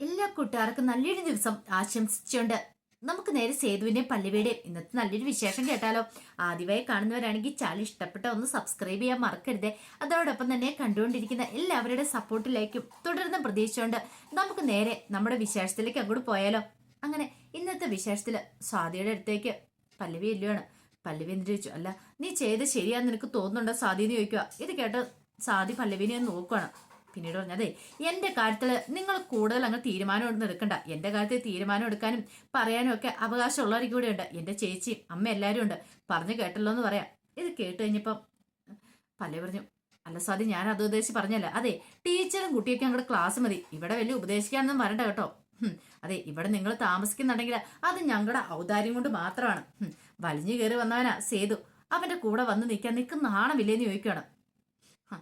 എല്ലാ കൂട്ടുകാർക്കും നല്ലൊരു ദിവസം ആശംസിച്ചുകൊണ്ട് നമുക്ക് നേരെ സേതുവിന്റെയും പല്ലുവിയുടെയും ഇന്നത്തെ നല്ലൊരു വിശേഷം കേട്ടാലോ? ആദ്യമായി കാണുന്നവരാണെങ്കിൽ ചാനൽ ഇഷ്ടപ്പെട്ട ഒന്ന് സബ്സ്ക്രൈബ് ചെയ്യാൻ മറക്കരുത്. അതോടൊപ്പം തന്നെ കണ്ടുകൊണ്ടിരിക്കുന്ന എല്ലാവരുടെ സപ്പോർട്ടിലേക്കും തുടർന്ന് പ്രതീക്ഷിച്ചുകൊണ്ട് നമുക്ക് നേരെ നമ്മുടെ വിശേഷത്തിലേക്ക് അങ്ങോട്ട് പോയാലോ? അങ്ങനെ ഇന്നത്തെ വിശേഷത്തിൽ സ്വാതിയുടെ അടുത്തേക്ക് പല്ലവി ഇല്ലയാണ് പല്ലവി എന്ന് ചോദിച്ചു അല്ല നീ ചെയ്ത് ശരിയാന്ന് നിനക്ക് തോന്നുന്നുണ്ടോ സ്വാതി എന്ന് ചോദിക്കുക ഇത് കേട്ട് സ്വാതി പല്ലവിനെ നോക്കുകയാണ് പിന്നീട് പറഞ്ഞതേ എന്റെ കാര്യത്തിൽ നിങ്ങൾ കൂടുതൽ അങ്ങ് തീരുമാനം ഒന്നും എടുക്കണ്ട എന്റെ കാര്യത്തിൽ തീരുമാനം എടുക്കാനും പറയാനും ഒക്കെ അവകാശമുള്ളവർ കൂടെ ഉണ്ട്. എന്റെ ചേച്ചിയും അമ്മ എല്ലാവരും ഉണ്ട്. പറഞ്ഞു കേട്ടല്ലോ എന്ന് പറയാം. ഇത് കേട്ട് കഴിഞ്ഞപ്പം പല്ലേ പറഞ്ഞു അല്ല സ്വാതി ഞാൻ അത് ഉദ്ദേശിച്ച് പറഞ്ഞല്ല. അതെ ടീച്ചറും കുട്ടിയൊക്കെ അങ്ങോട്ട് ക്ലാസ് മതി. ഇവിടെ വലിയ ഉപദേശിക്കാനൊന്നും വരണ്ട കേട്ടോ. അതെ ഇവിടെ നിങ്ങൾ താമസിക്കുന്നുണ്ടെങ്കിൽ അത് ഞങ്ങളുടെ ഔദാര്യം കൊണ്ട് മാത്രമാണ്. വലിഞ്ഞു കയറി വന്നവനാ സേതു. അവന്റെ കൂടെ വന്ന് നിൽക്കാൻ നിൽക്കുന്ന നാണമില്ലേന്ന് ചോദിക്കുകയാണ്.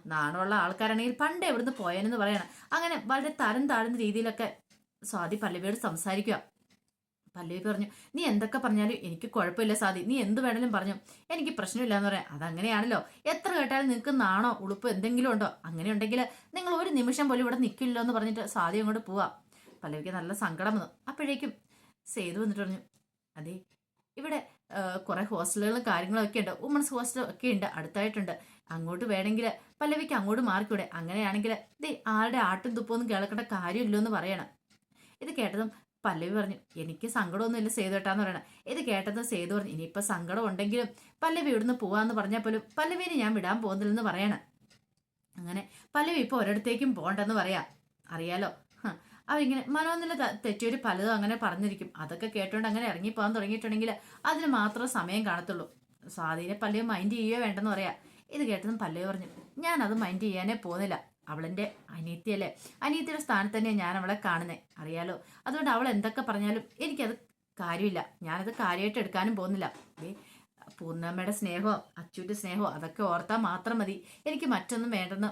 നാണമുള്ള ആൾക്കാരാണെങ്കിൽ പണ്ട് എവിടുന്ന് പോയെന്ന് പറയണം. അങ്ങനെ വളരെ തരം താഴ്ന്ന രീതിയിലൊക്കെ സ്വാതി പല്ലവിയോട് സംസാരിക്കുക പല്ലവി പറഞ്ഞു നീ എന്തൊക്കെ പറഞ്ഞാലും എനിക്ക് കുഴപ്പമില്ല സ്വാതി. നീ എന്ത് വേണേലും പറഞ്ഞു. എനിക്ക് പ്രശ്നമില്ല എന്ന് പറയാം. അതങ്ങനെയാണല്ലോ. എത്ര കേട്ടാലും നിങ്ങൾക്ക് നാണോ ഉളുപ്പ് എന്തെങ്കിലും ഉണ്ടോ? അങ്ങനെ ഉണ്ടെങ്കിൽ നിങ്ങൾ ഒരു നിമിഷം പോലും ഇവിടെ നിൽക്കില്ലോ എന്ന് പറഞ്ഞിട്ട് സ്വാതി അങ്ങോട്ട് പോവാം. പല്ലവിക്ക് നല്ല സങ്കടം വന്നു. അപ്പോഴേക്കും സേതു വന്നിട്ട് പറഞ്ഞു അതെ ഇവിടെ കുറെ ഹോസ്റ്റലുകളും കാര്യങ്ങളൊക്കെ ഉണ്ട്. വുമൺസ് ഹോസ്റ്റലും ഒക്കെ ഉണ്ട് അടുത്തായിട്ടുണ്ട്. അങ്ങോട്ട് വേണമെങ്കിൽ പല്ലവിക്ക് അങ്ങോട്ട് മാറിക്കൂടെ? അങ്ങനെയാണെങ്കിൽ ദേ ആരുടെ ആട്ടും തുപ്പൊന്നും കേൾക്കേണ്ട കാര്യമില്ലോ എന്ന് പറയണം. ഇത് കേട്ടതും പല്ലവി പറഞ്ഞു എനിക്ക് സങ്കടമൊന്നുമില്ല സേതുട്ടാന്ന് പറയണം. ഇത് കേട്ടതും സേതു പറഞ്ഞു ഇനിയിപ്പോൾ സങ്കടം ഉണ്ടെങ്കിലും പല്ലവി ഇവിടുന്ന് പോവാന്ന് പറഞ്ഞാൽ പോലും പല്ലവിനെ ഞാൻ വിടാൻ പോകുന്നില്ലെന്ന് പറയണം. അങ്ങനെ പല്ലവി ഇപ്പോൾ ഒരിടത്തേക്കും പോകണ്ടെന്ന് പറയാം. അറിയാലോ? അവരിങ്ങനെ മനോനില തെറ്റിയൊരു പലതും അങ്ങനെ പറഞ്ഞിരിക്കും. അതൊക്കെ കേട്ടോണ്ട് അങ്ങനെ ഇറങ്ങിപ്പോകാൻ തുടങ്ങിയിട്ടുണ്ടെങ്കിൽ അതിന് മാത്രം സമയം കാണത്തുള്ളൂ. സ്വാധീനെ പല്ലയോ മൈൻഡ് ചെയ്യുകയോ വേണ്ടെന്ന് പറയാം. ഇത് കേട്ടതും പല്ലയോ പറഞ്ഞു ഞാൻ അത് മൈൻഡ് ചെയ്യാനേ പോകുന്നില്ല. അവളെന്റെ അനിയത്തിയല്ലേ? അനിയത്തിയുടെ സ്ഥാനത്ത് തന്നെയാണ് ഞാൻ അവളെ കാണുന്നത് അറിയാലോ? അതുകൊണ്ട് അവൾ എന്തൊക്കെ പറഞ്ഞാലും എനിക്കത് കാര്യമില്ല. ഞാനത് കാര്യമായിട്ട് എടുക്കാനും പോകുന്നില്ല. പൂർണമ്മയുടെ സ്നേഹമോ അച്ചുവിന്റെ സ്നേഹമോ അതൊക്കെ ഓർത്താൽ മാത്രം മതി. എനിക്ക് മറ്റൊന്നും വേണ്ടെന്ന്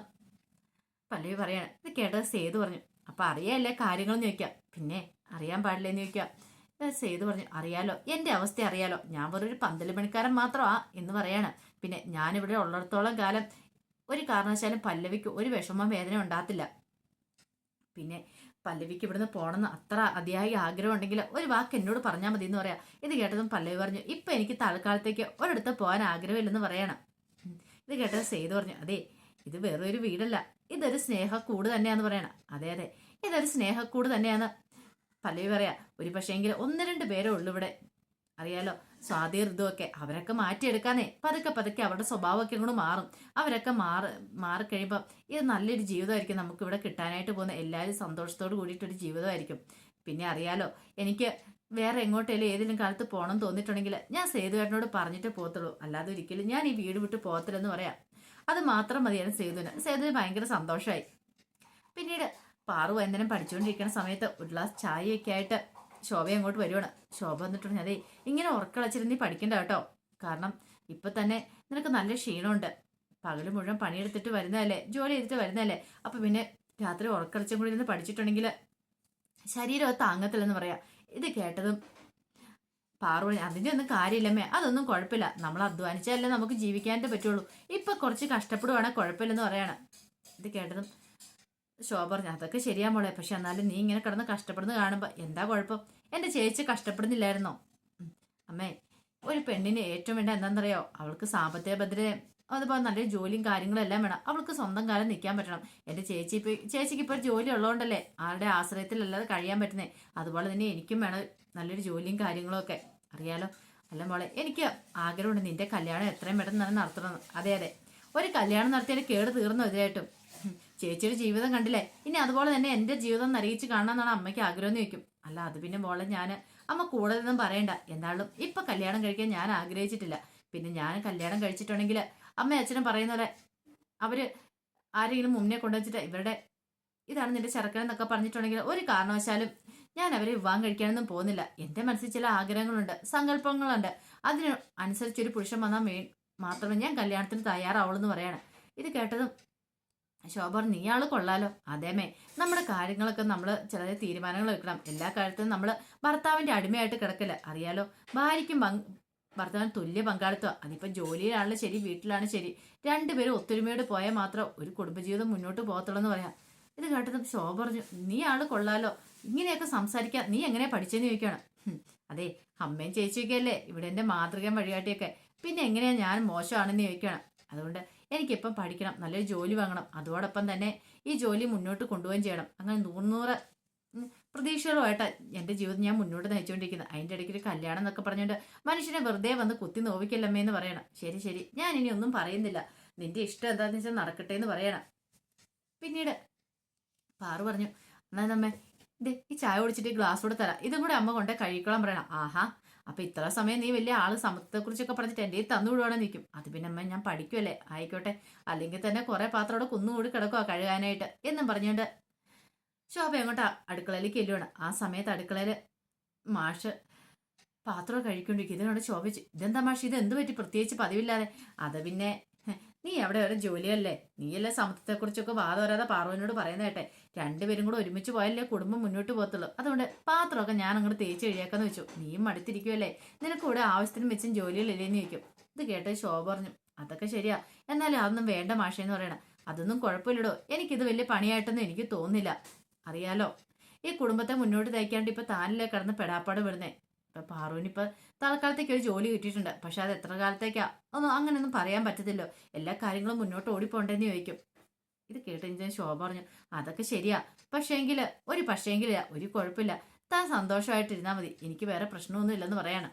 പല്ലവി പറയാണ്. ഇത് കേട്ടത് സേതു പറഞ്ഞു അപ്പൊ അറിയാല്ലേ കാര്യങ്ങളെന്ന് ചോദിക്കാം പിന്നെ അറിയാൻ പാടില്ലെന്ന് ചോദിക്കാം ചെയ്ത് പറഞ്ഞു അറിയാലോ എന്റെ അവസ്ഥ അറിയാലോ. ഞാൻ വെറൊരു പന്തൽ പണിക്കാരൻ മാത്രമാ എന്ന് പറയാണ്. പിന്നെ ഞാനിവിടെ ഉള്ളിടത്തോളം കാലം ഒരു കാരണവശാലും പല്ലവിക്ക് ഒരു വിഷമം വേദന ഉണ്ടാകത്തില്ല. പിന്നെ പല്ലവിക്ക് ഇവിടുന്ന് പോകണമെന്ന് അത്ര അതിയായ ആഗ്രഹം ഉണ്ടെങ്കിൽ ഒരു വാക്ക് എന്നോട് പറഞ്ഞാൽ മതി എന്ന് പറയാ. ഇത് കേട്ടതും പല്ലവി പറഞ്ഞു ഇപ്പം എനിക്ക് തൽക്കാലത്തേക്ക് ഒരിടത്ത് പോകാൻ ആഗ്രഹമില്ലെന്ന് പറയണം. ഇത് കേട്ടത് സെയ്ത് പറഞ്ഞു അതെ ഇത് വേറെ ഒരു വീടല്ല. ഇതൊരു സ്നേഹക്കൂട് തന്നെയാന്ന് പറയണം. അതെ അതെ. ഇതൊരു സ്നേഹക്കൂട് തന്നെയാന്ന് പല്ലവി പറയാ. ഒരു പക്ഷേങ്കിൽ ഒന്ന് രണ്ട് പേരേ ഉള്ളൂ ഇവിടെ. അറിയാലോ? സ്വാതി ഋതുവൊക്കെ അവരൊക്കെ മാറ്റിയെടുക്കാനേ പതുക്കെ പതുക്കെ അവരുടെ സ്വഭാവമൊക്കെ കൂടെ മാറും. അവരൊക്കെ മാറി മാറിക്കഴിയുമ്പോൾ ഇത് നല്ലൊരു ജീവിതമായിരിക്കും നമുക്ക് ഇവിടെ കിട്ടാനായിട്ട് പോകുന്ന. എല്ലാവരും സന്തോഷത്തോട് കൂടിയിട്ടൊരു ജീവിതമായിരിക്കും. പിന്നെ അറിയാലോ? എനിക്ക് വേറെ എങ്ങോട്ടേലും ഏതെങ്കിലും കാലത്ത് പോകണം തോന്നിയിട്ടുണ്ടെങ്കിൽ ഞാൻ സേതുവേട്ടനോട് പറഞ്ഞിട്ട് പോകത്തുള്ളൂ. അല്ലാതെ ഒരിക്കലും ഞാൻ ഈ വീട് വിട്ട് പോകത്തില്ലെന്ന് പറയാം. അത് മാത്രം മതിയാണ് സേതുവിന്. സേതുവിന് ഭയങ്കര സന്തോഷമായി പിന്നീട് പാറു വൈകുന്നേരം പഠിച്ചുകൊണ്ടിരിക്കുന്ന സമയത്ത് ഒരു ഗ്ലാസ് ചായയൊക്കെ ആയിട്ട് ശോഭ അങ്ങോട്ട് വരുവാണ്. ശോഭ വന്നിട്ടുണ്ട് അതെ ഇങ്ങനെ ഉറക്കളച്ചിരുന്ന് നീ പഠിക്കണ്ട കേട്ടോ. കാരണം ഇപ്പൊ തന്നെ നിനക്ക് നല്ല ക്ഷീണമുണ്ട്. പകൽ മുഴുവൻ പണിയെടുത്തിട്ട് വരുന്നതല്ലേ ജോലി ചെയ്തിട്ട് വരുന്നതല്ലേ. അപ്പൊ പിന്നെ രാത്രി ഉറക്കളച്ചും കൂടി ഇരുന്ന് പഠിച്ചിട്ടുണ്ടെങ്കിൽ ശരീരം താങ്ങത്തില്ലെന്ന് പറയാം. ഇത് കേട്ടതും പാറു പറഞ്ഞു അതിന്റെ ഒന്നും കാര്യമില്ലമ്മേ. അതൊന്നും കുഴപ്പമില്ല. നമ്മൾ അധ്വാനിച്ചാലേ നമുക്ക് ജീവിക്കാനേ പറ്റുള്ളൂ. ഇപ്പൊ കുറച്ച് കഷ്ടപ്പെടുവാണെങ്കിൽ കുഴപ്പമില്ലെന്ന് പറയാണ്. ഇത് കേട്ടതും ശോഭ പറഞ്ഞു അതൊക്കെ ശരിയാ മോളെ. പക്ഷെ എന്നാലും നീ ഇങ്ങനെ കിടന്ന് കഷ്ടപ്പെടുന്നത് കാണുമ്പോൾ എന്താ കുഴപ്പം? എന്റെ ചേച്ചി കഷ്ടപ്പെടുന്നില്ലായിരുന്നോ. അമ്മേ ഒരു പെണ്ണിന് ഏറ്റവും വേണ്ട എന്താണെന്നറിയോ? അവൾക്ക് സാമ്പത്തിക ഭദ്രതയും അതുപോലെ നല്ലൊരു ജോലിയും കാര്യങ്ങളും എല്ലാം വേണം. അവൾക്ക് സ്വന്തം കാലം നിൽക്കാൻ പറ്റണം. എന്റെ ചേച്ചി ഇപ്പൊ ചേച്ചിക്ക് ഇപ്പോൾ ജോലി ഉള്ളതുകൊണ്ടല്ലേ ആരുടെ ആശ്രയത്തിലല്ലാതെ കഴിയാൻ പറ്റുന്നേ? അതുപോലെ തന്നെ എനിക്കും വേണം നല്ലൊരു ജോലിയും കാര്യങ്ങളും ഒക്കെ അറിയാലോ? അല്ല മോളെ എനിക്ക് ആഗ്രഹമുണ്ട് നിന്റെ കല്യാണം എത്രയും പെട്ടെന്ന് തന്നെ നടത്തണം. അതെ അതെ. ഒരു കല്യാണം നടത്തിയാൽ കേട് തീർന്നു ഇതിലായിട്ടും? ചേച്ചിയുടെ ജീവിതം കണ്ടില്ലേ? ഇനി അതുപോലെ തന്നെ എന്റെ ജീവിതം നരകിച്ച് കാണണമെന്നാണ് അമ്മയ്ക്ക് ആഗ്രഹം ചോദിക്കും. അല്ല അത് പിന്നെ മോളെ ഞാൻ അമ്മ കൂടുതലൊന്നും പറയണ്ട. എന്തായാലും ഇപ്പൊ കല്യാണം കഴിക്കാൻ ഞാൻ ആഗ്രഹിച്ചിട്ടില്ല. പിന്നെ ഞാൻ കല്യാണം കഴിച്ചിട്ടുണ്ടെങ്കിൽ അമ്മ അച്ഛനും പറയുന്ന പോലെ അവർ ആരെങ്കിലും മുന്നേ കൊണ്ടുവച്ചിട്ട് ഇവരുടെ ഇതാണ് നിന്റെ ചെറുക്കൻ എന്നൊക്കെ പറഞ്ഞിട്ടുണ്ടെങ്കിൽ ഒരു കാരണവശാലും ഞാൻ അവരെ വിവാഹം കഴിക്കാനൊന്നും പോകുന്നില്ല. എന്റെ മനസ്സിൽ ചില ആഗ്രഹങ്ങളുണ്ട് സങ്കല്പങ്ങളുണ്ട്. അതിന് അനുസരിച്ചൊരു പുരുഷൻ വന്നാൽ മേ മാത്രമേ ഞാൻ കല്യാണത്തിന് തയ്യാറാവുള്ളൂ എന്ന് പറയാണ്. ഇത് കേട്ടതും ശോഭ നീ ആൾ കൊള്ളാലോ. അതേമേ നമ്മുടെ കാര്യങ്ങളൊക്കെ നമ്മൾ ചില തീരുമാനങ്ങൾ എടുക്കണം. എല്ലാ കാര്യത്തിലും നമ്മൾ ഭർത്താവിന്റെ അടിമയായിട്ട് കിടക്കില്ല. അറിയാലോ ഭാര്യയ്ക്കും ഭർത്താവിന് തുല്യ പങ്കാളിത്തം. അതിപ്പോ ജോലിയിലാണ് ശരി വീട്ടിലാണ് ശരി. രണ്ടുപേരും ഒത്തൊരുമയോട് പോയാൽ മാത്രം ഒരു കുടുംബജീവിതം മുന്നോട്ട് പോകത്തുള്ളൂ എന്ന് പറയാം. ഇത് കേട്ടതും ശോഭ പറഞ്ഞു നീ ആൾ കൊള്ളാലോ. ഇങ്ങനെയൊക്കെ സംസാരിക്കാൻ നീ എങ്ങനെ പഠിച്ചെന്ന് ചോദിക്കണം അതെ അമ്മയും ചേച്ചിയൊക്കെ അല്ലേ ഇവിടെ എന്റെ മാതൃകയും വഴികാട്ടിയൊക്കെ. പിന്നെ എങ്ങനെയാ ഞാൻ മോശമാണെന്ന് ചോദിക്കണം അതുകൊണ്ട് എനിക്കിപ്പം പഠിക്കണം നല്ലൊരു ജോലി വാങ്ങണം. അതോടൊപ്പം തന്നെ ഈ ജോലി മുന്നോട്ട് കൊണ്ടുപോവുകയും ചെയ്യണം. അങ്ങനെ നൂറുനൂറ് പ്രതീക്ഷകളുമായിട്ട് എന്റെ ജീവിതം ഞാൻ മുന്നോട്ട് നയിച്ചുകൊണ്ടിരിക്കുന്നത്. അതിന്റെ ഇടയ്ക്ക് ഒരു കല്യാണം എന്നൊക്കെ പറഞ്ഞുകൊണ്ട് മനുഷ്യനെ വെറുതെ വന്ന് കുത്തി നോവിക്കല്ലമ്മേ എന്ന് പറയണം. ശരി ശരി ഞാൻ ഇനി ഒന്നും പറയുന്നില്ല. നിന്റെ ഇഷ്ടം എന്താണെന്ന് വെച്ചാൽ നടക്കട്ടെ എന്ന് പറയണം. പിന്നീട് പാറു പറഞ്ഞു എന്നാൽ നമ്മെ ദേ ഈ ചായ കുടിച്ചിട്ട് ഗ്ലാസ് കൂടെ തരാം. ഇതും കൂടെ അമ്മ കൊണ്ടേ കഴിക്കണം പറയണം. ആഹാ അപ്പൊ ഇത്ര സമയം നീ വലിയ ആൾ സമത്വത്തെക്കുറിച്ചൊക്കെ പറഞ്ഞിട്ട് എന്റെ തന്നു വിടുവാണെ നിൽക്കും അത് പിന്നെ അമ്മ ഞാൻ പഠിക്കുമല്ലേ ആയിക്കോട്ടെ. അല്ലെങ്കിൽ തന്നെ കുറെ പാത്രം അവിടെ കുന്നുകൂടി കിടക്കുക കഴുകാനായിട്ട് എന്നും പറഞ്ഞുകൊണ്ട്. ശോഭ എങ്ങോട്ടാ? അടുക്കളയിലേക്ക് കെല്ലുവാണ് ആ സമയത്ത് അടുക്കളയിൽ മാഷ് പാത്രം കഴിക്കൊണ്ടിരിക്കും ഇതിനോട് ശോഭിച്ചു ഇതെന്താ മാഷ്? ഇത് എന്ത് പറ്റി? പ്രത്യേകിച്ച് പതിവില്ലാതെ. അത് പിന്നെ നീ അവിടെ ഒരു ജോലിയല്ലേ? നീയല്ലേ സമത്വത്തെക്കുറിച്ചൊക്കെ വാദം വരാതെ പാർവനോട് പറയുന്ന കേട്ടെ. രണ്ടുപേരും കൂടെ ഒരുമിച്ച് പോയല്ലേ കുടുംബം മുന്നോട്ട് പോകത്തുള്ളൂ. അതുകൊണ്ട് പാത്രമൊക്കെ ഞാൻ അങ്ങോട്ട് തേച്ച് കഴിയാക്കാന്ന് വെച്ചു. നീയും മടുത്തിരിക്കുമല്ലേ നിനക്ക് ഇവിടെ ആവശ്യത്തിന് വെച്ചും ജോലികളില്ലേന്ന് ചോദിക്കും. ഇത് കേട്ട് ശോഭ പറഞ്ഞു അതൊക്കെ ശരിയാ. എന്നാലും അതൊന്നും വേണ്ട മാഷേന്ന് പറയണം. അതൊന്നും കുഴപ്പമില്ലടോ. എനിക്കിത് വലിയ പണിയായിട്ടൊന്നും എനിക്ക് തോന്നില്ല അറിയാലോ? ഈ കുടുംബത്തെ മുന്നോട്ട് തയ്ക്കാണ്ട് ഇപ്പൊ താനല്ലേ കിടന്ന് പെടാപ്പാട് വിടുന്നേ ഇപ്പൊ പാറുവിന് ഇപ്പൊ തൽക്കാലത്തേക്ക് ഒരു ജോലി കിട്ടിയിട്ടുണ്ട്. പക്ഷെ അത് എത്ര കാലത്തേക്കാ? ഒന്നും അങ്ങനെയൊന്നും പറയാൻ പറ്റത്തില്ലോ എല്ലാ കാര്യങ്ങളും മുന്നോട്ട് ഓടിപ്പോണ്ടെന്ന് ചോദിക്കും. ഇത് കേട്ട് ഞാൻ ശോഭ പറഞ്ഞു അതൊക്കെ ശരിയാ. പക്ഷേങ്കിൽ ഒരു പക്ഷേങ്കില ഒരു കുഴപ്പമില്ല. താൻ സന്തോഷമായിട്ടിരുന്നാ മതി. എനിക്ക് വേറെ പ്രശ്നമൊന്നും ഇല്ലെന്ന് പറയാണ്.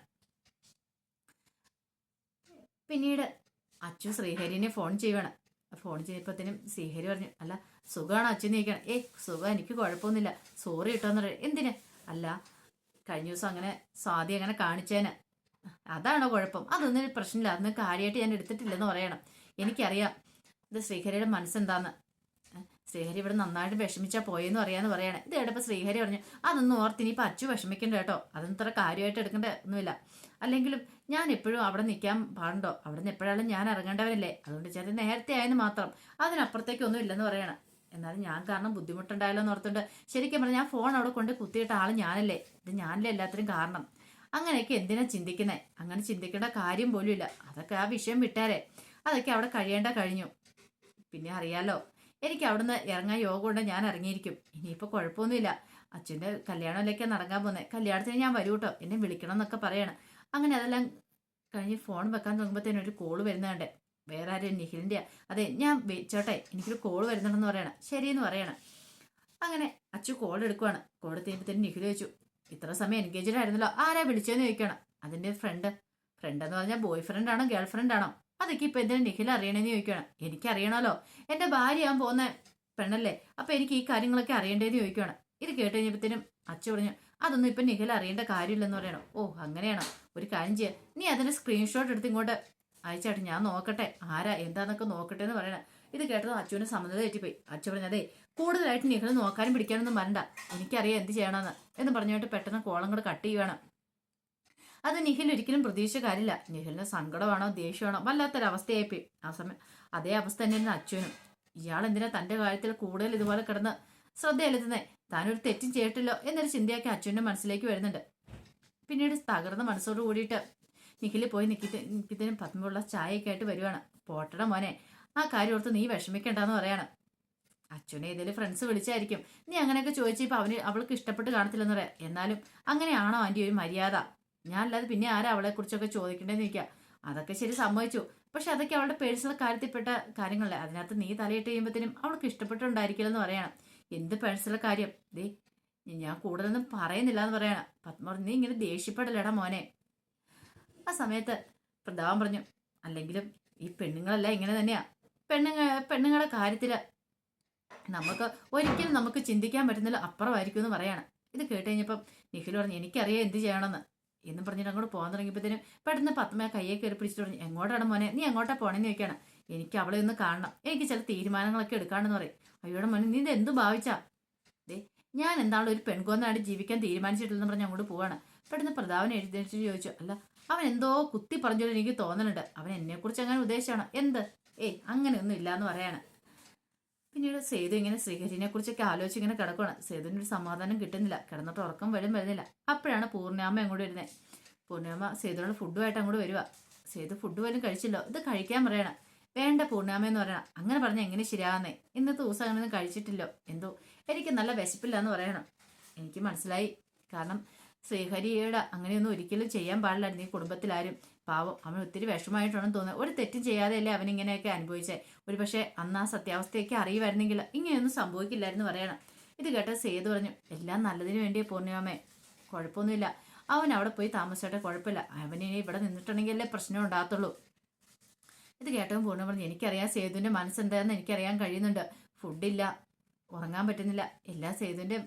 പിന്നീട് അച്ചു ശ്രീഹരിനെ ഫോൺ ചെയ്യണം ഫോൺ ചെയ്തപ്പോഴത്തേനും ശ്രീഹരി പറഞ്ഞു അല്ല സുഖമാണ് അച്ഛൻ നീക്കണം ഏയ് സുഖം. എനിക്ക് കുഴപ്പമൊന്നുമില്ല. സോറി കിട്ടോന്ന് പറയാം. എന്തിന്? അല്ല കഴിഞ്ഞ ദിവസം അങ്ങനെ സ്വാതി അങ്ങനെ കാണിച്ചേന്. അതാണോ കുഴപ്പം? അതൊന്നും പ്രശ്നമില്ല. അതൊന്നും കാര്യമായിട്ട് ഞാൻ എടുത്തിട്ടില്ലെന്ന് പറയണം. എനിക്കറിയാം. ഇത് ശ്രീഹരിയുടെ മനസ്സെന്താന്ന്? ശ്രീഹരി ഇവിടെ നന്നായിട്ട് വിഷമിച്ചാൽ പോയെന്ന് പറയാന്ന് പറയണേ. ഇത് കേട്ടപ്പോൾ ശ്രീഹരി പറഞ്ഞു അതൊന്നും ഓർത്ത് ഇനിയിപ്പോൾ അച്ചു വിഷമിക്കണ്ട കേട്ടോ. അതൊന്നും ഇത്ര കാര്യമായിട്ട് എടുക്കേണ്ട ഒന്നുമില്ല. അല്ലെങ്കിലും ഞാൻ എപ്പോഴും അവിടെ നിൽക്കാൻ പാടുണ്ടോ? അവിടെ നിന്ന് എപ്പോഴാലും ഞാൻ ഇറങ്ങേണ്ടവരല്ലേ? അതുകൊണ്ട് ചേട്ടൻ നേരത്തെ ആയെന്ന് മാത്രം. അതിനപ്പുറത്തേക്കൊന്നും ഇല്ലെന്ന് പറയണം. എന്നാലും ഞാൻ കാരണം ബുദ്ധിമുട്ടുണ്ടായല്ലോ എന്ന് ഓർത്തുണ്ട് ശരിക്കും പറഞ്ഞാൽ ഞാൻ ഫോൺ അവിടെ കൊണ്ട് കുത്തിയിട്ട ആൾ ഞാനല്ലേ. ഇത് ഞാനല്ലേ എല്ലാത്തിനും കാരണം. അങ്ങനെയൊക്കെ എന്തിനാ ചിന്തിക്കുന്നത് അങ്ങനെ ചിന്തിക്കേണ്ട കാര്യം പോലും ഇല്ല. അതൊക്കെ ആ വിഷയം വിട്ടാലേ. അതൊക്കെ അവിടെ കഴിയേണ്ട കഴിഞ്ഞു. പിന്നെ അറിയാലോ എനിക്ക് അവിടുന്ന് ഇറങ്ങാൻ യോഗ കൊണ്ട് ഞാൻ ഇറങ്ങിയിരിക്കും. ഇനിയിപ്പോൾ കുഴപ്പമൊന്നുമില്ല. അച്ഛന്റെ കല്യാണമല്ലേക്കാ നടക്കാൻ പോകുന്നത് കല്യാണത്തിന് ഞാൻ വരൂ കേട്ടോ എന്നെ വിളിക്കണം എന്നൊക്കെ പറയണം. അങ്ങനെ അതെല്ലാം കഴിഞ്ഞ് ഫോൺ വെക്കാൻ തുടങ്ങുമ്പോഴത്തേനും ഒരു കോൾ വരുന്നതുണ്ട് വേറെ ആരും നിഖിലിന്റെയാ അതെ ഞാൻ വെച്ചോട്ടെ എനിക്കൊരു കോൾ വരുന്നുണ്ടെന്ന് പറയണം. ശരിയെന്ന് പറയണം. അങ്ങനെ അച്ചു കോൾ എടുക്കുവാണ്. കോൾ എടുത്തപ്പോഴത്തേനും നിഖിൽ ചോദിച്ചു ഇത്ര സമയം എൻഗേജ്ഡ് ആയിരുന്നല്ലോ ആരാ വിളിച്ചതെന്ന് ചോദിക്കണം? അതിന്റെ ഫ്രണ്ട് ഫ്രണ്ട് എന്ന് പറഞ്ഞാൽ ബോയ് ഫ്രണ്ട് ആണോ ഗേൾ ഫ്രണ്ട് ആണോ? അതൊക്കെ ഇപ്പം എന്തിനാ നിഖിൽ അറിയണമെന്ന് ചോദിക്കണം എനിക്കറിയണമല്ലോ എന്റെ ഭാര്യ ഞാൻ പോകുന്ന പെണ്ണല്ലേ അപ്പം എനിക്ക് ഈ കാര്യങ്ങളൊക്കെ അറിയേണ്ടതെന്ന് ചോദിക്കുകയാണ് ഇത് കേട്ട് കഴിഞ്ഞപ്പോഴത്തേനും അച്ഛ പറഞ്ഞു അതൊന്നും ഇപ്പം നിഖിൽ അറിയേണ്ട കാര്യമില്ലെന്ന് പറയണം. ഓ അങ്ങനെയാണോ? ഒരു കാര്യം ചെയ്യാം. നീ അതിന്റെ സ്ക്രീൻഷോട്ട് എടുത്ത് ഇങ്ങോട്ട് അയച്ചാട്ടെ ഞാൻ നോക്കട്ടെ. ആരാ? എന്താന്നൊക്കെ നോക്കട്ടെ എന്ന് പറയണേ. ഇത് കേട്ടത് അച്ഛനെ സമ്മതം തെറ്റിപ്പോയി. അച്ഛൻ പറഞ്ഞു അതെ കൂടുതലായിട്ട് നിങ്ങൾ നോക്കാനും പിടിക്കാനൊന്നും വരണ്ട. എനിക്കറിയാം എന്ത് ചെയ്യണമെന്ന്. എന്ന് പറഞ്ഞിട്ട് പെട്ടെന്ന് കോളം കൂടെ കട്ട് ചെയ്യുവാണ്. അത് നിഖിൽ ഒരിക്കലും പ്രതീക്ഷ കാര്യമില്ല. നിഖിലിന് സങ്കടമാണോ ദേഷ്യമാണോ? വല്ലാത്തൊരവസ്ഥയായിപ്പോയി. ആ സമയം അതേ അവസ്ഥ തന്നെയായിരുന്നു അച്ഛനും ഇയാൾ എന്തിനാ തന്റെ കാര്യത്തിൽ കൂടുതൽ ഇതുപോലെ കിടന്ന് ശ്രദ്ധ ചെലുത്തുന്നേ? താനൊരു തെറ്റും ചെയ്തിട്ടില്ലോ എന്നൊരു ചിന്തയാക്കി അച്ഛന്റെ മനസ്സിലേക്ക് വരുന്നുണ്ട്. പിന്നീട് തകർന്ന മനസ്സോട് കൂടിയിട്ട് നിഖിൽ പോയി നിക്കിത്ത് നിക്കിത്തിനും പത്മമുള്ള ചായയൊക്കെ ആയിട്ട് വരുവാണ്. പോട്ടട മോനെ. ആ കാര്യം ഓർത്ത് നീ വിഷമിക്കണ്ടെന്ന് പറയാണ്. അച്ഛനെ ഇതിൽ ഫ്രണ്ട്സ് വിളിച്ചായിരിക്കും. നീ അങ്ങനെയൊക്കെ ചോദിച്ചപ്പോൾ അവന് അവൾക്ക് ഇഷ്ടപ്പെട്ട് കാണത്തില്ലെന്ന് പറയാം. എന്നാലും അങ്ങനെയാണോ ആന്റി ഒരു മര്യാദ? ഞാൻ അല്ലാതെ പിന്നെ ആരാ അവളെ കുറിച്ചൊക്കെ ചോദിക്കണ്ടേന്ന് ചോദിക്കുക അതൊക്കെ ശരി സമ്മതിച്ചു. പക്ഷെ അതൊക്കെ അവളുടെ പേഴ്സണൽ കാര്യത്തിൽപ്പെട്ട കാര്യങ്ങളല്ലേ. അതിനകത്ത് നീ തലയിട്ട് കഴിയുമ്പോഴത്തേനും അവൾക്ക് ഇഷ്ടപ്പെട്ടുണ്ടായിരിക്കില്ലെന്ന് പറയണം. എന്ത് പേഴ്സണൽ കാര്യം? ദേ ഞാൻ കൂടുതലൊന്നും പറയുന്നില്ല എന്ന് പറയണം. പത്മ നീ ഇങ്ങനെ ദേഷ്യപ്പെടലടാ മോനെ. ആ സമയത്ത് പ്രതാപം പറഞ്ഞു അല്ലെങ്കിലും ഈ പെണ്ണുങ്ങളെല്ലാം ഇങ്ങനെ തന്നെയാ. പെണ്ണുങ്ങ പെണ്ണുങ്ങളുടെ കാര്യത്തിൽ നമുക്ക് ഒരിക്കലും നമുക്ക് ചിന്തിക്കാൻ പറ്റുന്നില്ല അപ്പുറമായിരിക്കും എന്ന് പറയാണ്. ഇത് കേട്ട് കഴിഞ്ഞപ്പം നിഖിൽ പറഞ്ഞു എനിക്കറിയാം എന്ത് ചെയ്യണമെന്ന്. എന്നും പറഞ്ഞിട്ട് അങ്ങോട്ട് പോകാൻ തുടങ്ങിയപ്പോഴത്തേനും പെട്ടെന്ന് പത്മ കയ്യെ കയറി പിടിച്ചിട്ട് പറഞ്ഞു എങ്ങോട്ടാണ് മോനെ? നീ എങ്ങോട്ടാ പോണേന്ന് ചോദിക്കാണ്. എനിക്ക് അവളെ ഒന്ന് കാണണം. എനിക്ക് ചില തീരുമാനങ്ങളൊക്കെ എടുക്കാണെന്ന് പറയും. അയ്യോടെ മോനെ നീ ഇത് എന്ത് ഭാവിച്ചാ? ദേ ഞാൻ എന്താണ് ഒരു പെൺകോന്നായിട്ട് ജീവിക്കാൻ തീരുമാനിച്ചിട്ടില്ലെന്ന് പറഞ്ഞ് അങ്ങോട്ട് പോവാണ്. പെട്ടെന്ന് പ്രതാപൻ എഴുന്നേറ്റ് ചോദിച്ചു അല്ല അവൻ എന്തോ കുത്തി പറഞ്ഞോണ്ട് എനിക്ക് തോന്നുന്നുണ്ട് അവൻ എന്നെക്കുറിച്ച് അങ്ങനെ ഉദ്ദേശിച്ചാണ്? എന്ത്? ഏയ് അങ്ങനെ ഒന്നും ഇല്ല എന്ന് പറയാണ്. പിന്നീട് സേതു ഇങ്ങനെ ശ്രീഹരിനെ കുറിച്ചൊക്കെ ആലോചിച്ച് ഇങ്ങനെ കിടക്കുകയാണ് സേതുവിന് ഒരു സമാധാനം കിട്ടുന്നില്ല. കിടന്നിട്ട് ഉറക്കം വരും വരുന്നില്ല. അപ്പോഴാണ് പൂർണാമ അങ്ങോട്ട് വരുന്നത് പൂർണിമ സേതുവിനോട് ഫുഡുമായിട്ട് അങ്ങോട്ട് വരിക സേതു ഫുഡ് പോലും കഴിച്ചില്ലോ. ഇത് കഴിക്കാൻ പറയണം. വേണ്ട പൂർണാമ എന്ന് പറയണം. അങ്ങനെ പറഞ്ഞാൽ എങ്ങനെ ശരിയാകുന്നേ ഇന്നത്തെ ദിവസം അങ്ങനെയൊന്നും കഴിച്ചിട്ടില്ലോ. എന്തോ എനിക്ക് നല്ല വിശപ്പില്ല എന്ന് പറയണം. എനിക്ക് മനസ്സിലായി. കാരണം ശ്രീഹരിയുടെ അങ്ങനെയൊന്നും ഒരിക്കലും ചെയ്യാൻ പാടില്ലായിരുന്നു ഈ കുടുംബത്തിലാരും. പാവം അവൻ ഒത്തിരി വിഷമമായിട്ടാണെന്ന് തോന്നുന്നത് ഒരു തെറ്റും ചെയ്യാതെയല്ലേ അവൻ ഇങ്ങനെയൊക്കെ അനുഭവിച്ചത് ഒരു പക്ഷേ അന്ന് ആ സത്യാവസ്ഥയൊക്കെ അറിയുമായിരുന്നെങ്കിൽ ഇങ്ങനെയൊന്നും സംഭവിക്കില്ലായിരുന്നു പറയണം. ഇത് കേട്ട സേതു പറഞ്ഞു എല്ലാം നല്ലതിന് വേണ്ടിയേ പൂർണിമാമേ കുഴപ്പമൊന്നുമില്ല. അവൻ അവിടെ പോയി താമസിച്ചിട്ട് കുഴപ്പമില്ല. അവനിനി ഇവിടെ നിന്നിട്ടുണ്ടെങ്കിൽ അല്ലേ പ്രശ്നം ഉണ്ടാകത്തുള്ളൂ. ഇത് കേട്ടവൻ പൂർണ പറഞ്ഞു എനിക്കറിയാം സേതുവിന്റെ മനസ്സെന്താണെന്ന് എനിക്കറിയാൻ കഴിയുന്നുണ്ട്. ഫുഡില്ല ഉറങ്ങാൻ പറ്റുന്നില്ല. എല്ലാ സേതുവിന്റെ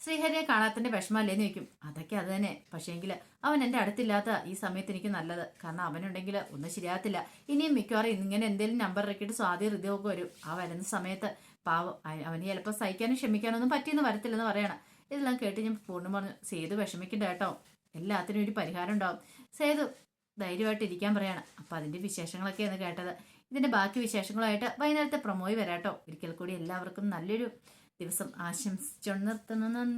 ശ്രീഹരിയെ കാണാത്തതിന്റെ വിഷമല്ലേന്ന് ചോദിക്കും. അതൊക്കെ അത് തന്നെ. പക്ഷേങ്കിൽ അവൻ എന്റെ അടുത്തില്ലാത്ത ഈ സമയത്ത് എനിക്ക് നല്ലത്. കാരണം അവനുണ്ടെങ്കിൽ ഒന്നും ശരിയാകത്തില്ല. ഇനിയും മിക്കവാറും ഇങ്ങനെ എന്തെങ്കിലും നമ്പർ ഇറക്കിയിട്ട് സ്വാതി ഹൃദയമൊക്കെ വരും. ആ വരുന്ന സമയത്ത് പാവം അവന് ചിലപ്പോൾ സഹിക്കാനും ക്ഷമിക്കാനും ഒന്നും പറ്റിയെന്ന് വരത്തില്ലെന്ന് പറയണം. ഇതെല്ലാം കേട്ട് ഞാൻ പൂർണം പറഞ്ഞു സേതു വിഷമിക്കണ്ട കേട്ടോ. എല്ലാത്തിനും ഒരു പരിഹാരം ഉണ്ടാവും. സേതു ധൈര്യമായിട്ട് ഇരിക്കാൻ പറയാണ്. അപ്പം അതിന്റെ വിശേഷങ്ങളൊക്കെയാണ് കേട്ടത്. ഇതിന്റെ ബാക്കി വിശേഷങ്ങളുമായിട്ട് വൈകുന്നേരത്തെ പ്രൊമോയി വരാട്ടോ ഒരിക്കൽ കൂടി എല്ലാവർക്കും നല്ലൊരു ദിവസം ആശംസിച്ചു നിർത്തുന്നു. നന്ദി.